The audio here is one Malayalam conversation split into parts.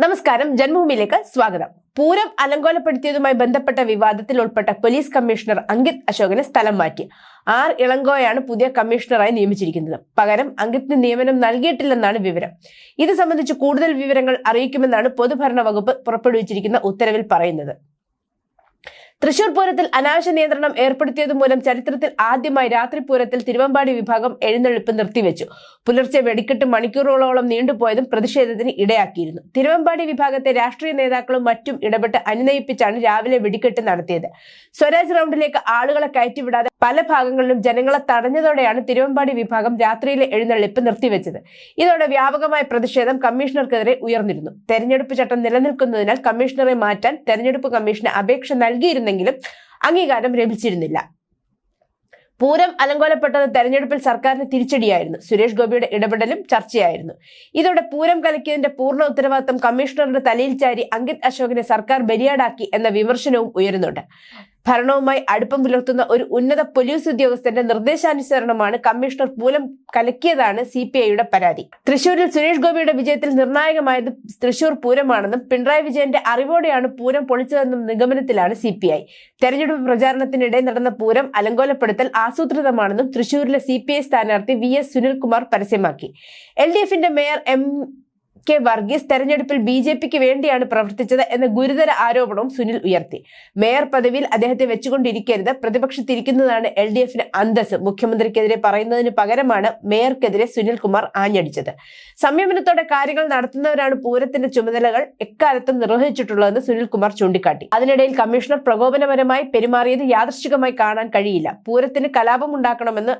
നമസ്കാരം ജന്മഭൂമിയിലേക്ക് സ്വാഗതം. പൂരം അലങ്കോലപ്പെടുത്തിയതുമായി ബന്ധപ്പെട്ട വിവാദത്തിൽ ഉൾപ്പെട്ട പോലീസ് കമ്മീഷണർ അങ്കിത് അശോകനെ സ്ഥലം മാറ്റി. ആർ ഇളങ്കോയാണ് പുതിയ കമ്മീഷണറായി നിയമിച്ചിരിക്കുന്നത്. പകരം അങ്കിത്തിന് നിയമനം നൽകിയിട്ടില്ലെന്നാണ് വിവരം. ഇത് സംബന്ധിച്ച് കൂടുതൽ വിവരങ്ങൾ അറിയിക്കുമെന്നാണ് പൊതുഭരണ വകുപ്പ് പുറപ്പെടുവിച്ചിരിക്കുന്ന ഉത്തരവിൽ പറയുന്നത്. തൃശൂർ പൂരത്തിൽ അനാവശ്യ നിയന്ത്രണം ഏർപ്പെടുത്തിയത് മൂലം ചരിത്രത്തിൽ ആദ്യമായി രാത്രി പൂരത്തിൽ തിരുവമ്പാടി വിഭാഗം എഴുന്നള്ളിപ്പ് നിർത്തിവെച്ചു. പുലർച്ചെ വെടിക്കെട്ട് മണിക്കൂറുകളോളം നീണ്ടുപോയതും പ്രതിഷേധത്തിന് ഇടയാക്കിയിരുന്നു. തിരുവമ്പാടി വിഭാഗത്തെ രാഷ്ട്രീയ നേതാക്കളും മറ്റും ഇടപെട്ട് അനുനയിപ്പിച്ചാണ് രാവിലെ വെടിക്കെട്ട് നടത്തിയത്. സ്വരാജ് റൗണ്ടിലേക്ക് ആളുകളെ കയറ്റിവിടാതെ പല ഭാഗങ്ങളിലും ജനങ്ങളെ തടഞ്ഞതോടെയാണ് തിരുവമ്പാടി വിഭാഗം രാത്രിയിലെ എഴുന്നള്ളിപ്പ് നിർത്തിവെച്ചത്. ഇതോടെ വ്യാപകമായ പ്രതിഷേധം കമ്മീഷണർക്കെതിരെ ഉയർന്നിരുന്നു. തെരഞ്ഞെടുപ്പ് ചട്ടം നിലനിൽക്കുന്നതിനാൽ കമ്മീഷണറെ മാറ്റാൻ തെരഞ്ഞെടുപ്പ് കമ്മീഷന് അപേക്ഷ നൽകിയിരുന്നെങ്കിലും അംഗീകാരം ലഭിച്ചിരുന്നില്ല. പൂരം അലങ്കോലപ്പെട്ടത് തെരഞ്ഞെടുപ്പിൽ സർക്കാരിന് തിരിച്ചടിയായിരുന്നു. സുരേഷ് ഗോപിയുടെ ഇടപെടലും ചർച്ചയായിരുന്നു. ഇതോടെ പൂരം കലക്കിയതിന്റെ പൂർണ ഉത്തരവാദിത്തം കമ്മീഷണറുടെ തലയിൽ ചാരി അങ്കിത് അശോകിനെ സർക്കാർ ബലിയാടാക്കി എന്ന വിമർശനവും ഉയരുന്നുണ്ട്. ഭരണവുമായി അടുപ്പം പുലർത്തുന്ന ഒരു ഉന്നത പോലീസ് ഉദ്യോഗസ്ഥന്റെ നിർദ്ദേശാനുസരണമാണ് കമ്മീഷണർ പൂലം കലക്കിയതാണ് സി പി ഐയുടെ പരാതി. തൃശൂരിൽ സുരേഷ് ഗോപിയുടെ വിജയത്തിൽ നിർണായകമായത് തൃശൂർ പൂരമാണെന്നും പിണറായി വിജയന്റെ അറിവോടെയാണ് പൂരം പൊളിച്ചതെന്നും നിഗമനത്തിലാണ് സി പി ഐ തെരഞ്ഞെടുപ്പ് പ്രചാരണത്തിനിടെ നടന്ന പൂരം അലങ്കോലപ്പെടുത്തൽ ആസൂത്രിതമാണെന്നും തൃശൂരിലെ സി പി ഐ സ്ഥാനാർത്ഥി വി എസ് സുനിൽകുമാർ പരസ്യമാക്കി. എൽ ഡി എഫിന്റെ മേയർ എം കെ വർഗീസ് തെരഞ്ഞെടുപ്പിൽ ബി ജെ പിക്ക് വേണ്ടിയാണ് പ്രവർത്തിച്ചത് എന്ന ഗുരുതര ആരോപണവും സുനിൽ ഉയർത്തി. മേയർ പദവിയിൽ അദ്ദേഹത്തെ വെച്ചുകൊണ്ടിരിക്കരുത് പ്രതിപക്ഷത്തിരിക്കുന്നതാണ് എൽ ഡി എഫിന് അന്തസ് മുഖ്യമന്ത്രിക്കെതിരെ പറയുന്നതിന് പകരമാണ് മേയർക്കെതിരെ സുനിൽകുമാർ ആഞ്ഞടിച്ചത്. സംയമനത്തോടെ കാര്യങ്ങൾ നടത്തുന്നവരാണ് പൂരത്തിന്റെ ചുമതലകൾ എക്കാലത്തും നിർവഹിച്ചിട്ടുള്ളതെന്ന് സുനിൽകുമാർ ചൂണ്ടിക്കാട്ടി. അതിനിടയിൽ കമ്മീഷണർ പ്രകോപനപരമായി പെരുമാറിയത് യാദൃശ്ചികമായി കാണാൻ കഴിയില്ല. പൂരത്തിന് കലാപമുണ്ടാക്കണമെന്ന്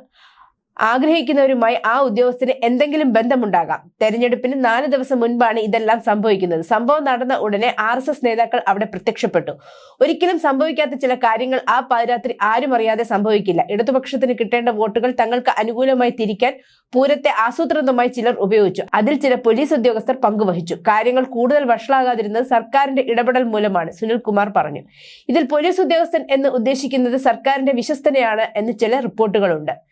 ആഗ്രഹിക്കുന്നവരുമായി ആ ഉദ്യോഗസ്ഥന് എന്തെങ്കിലും ബന്ധമുണ്ടാകാം. തെരഞ്ഞെടുപ്പിന് നാല് ദിവസം മുൻപാണ് ഇതെല്ലാം സംഭവിക്കുന്നത്. സംഭവം നടന്ന ഉടനെ ആർ എസ് എസ് നേതാക്കൾ അവിടെ പ്രത്യക്ഷപ്പെട്ടു. ഒരിക്കലും സംഭവിക്കാത്ത ചില കാര്യങ്ങൾ ആ പാതിരാത്രി ആരും അറിയാതെ സംഭവിക്കില്ല. ഇടതുപക്ഷത്തിന് കിട്ടേണ്ട വോട്ടുകൾ തങ്ങൾക്ക് അനുകൂലമായി തിരിക്കാൻ പൂരത്തെ ആസൂത്രിതമായി ചിലർ ഉപയോഗിച്ചു. അതിൽ ചില പോലീസ് ഉദ്യോഗസ്ഥർ പങ്കുവഹിച്ചു. കാര്യങ്ങൾ കൂടുതൽ വഷളാകാതിരുന്നത് സർക്കാരിന്റെ ഇടപെടൽ മൂലമാണ് സുനിൽ കുമാർ പറഞ്ഞു. ഇതിൽ പോലീസ് ഉദ്യോഗസ്ഥൻ എന്ന് ഉദ്ദേശിക്കുന്നത് സർക്കാരിന്റെ വിശ്വസ്തനെയാണ് എന്ന് ചില റിപ്പോർട്ടുകളുണ്ട്.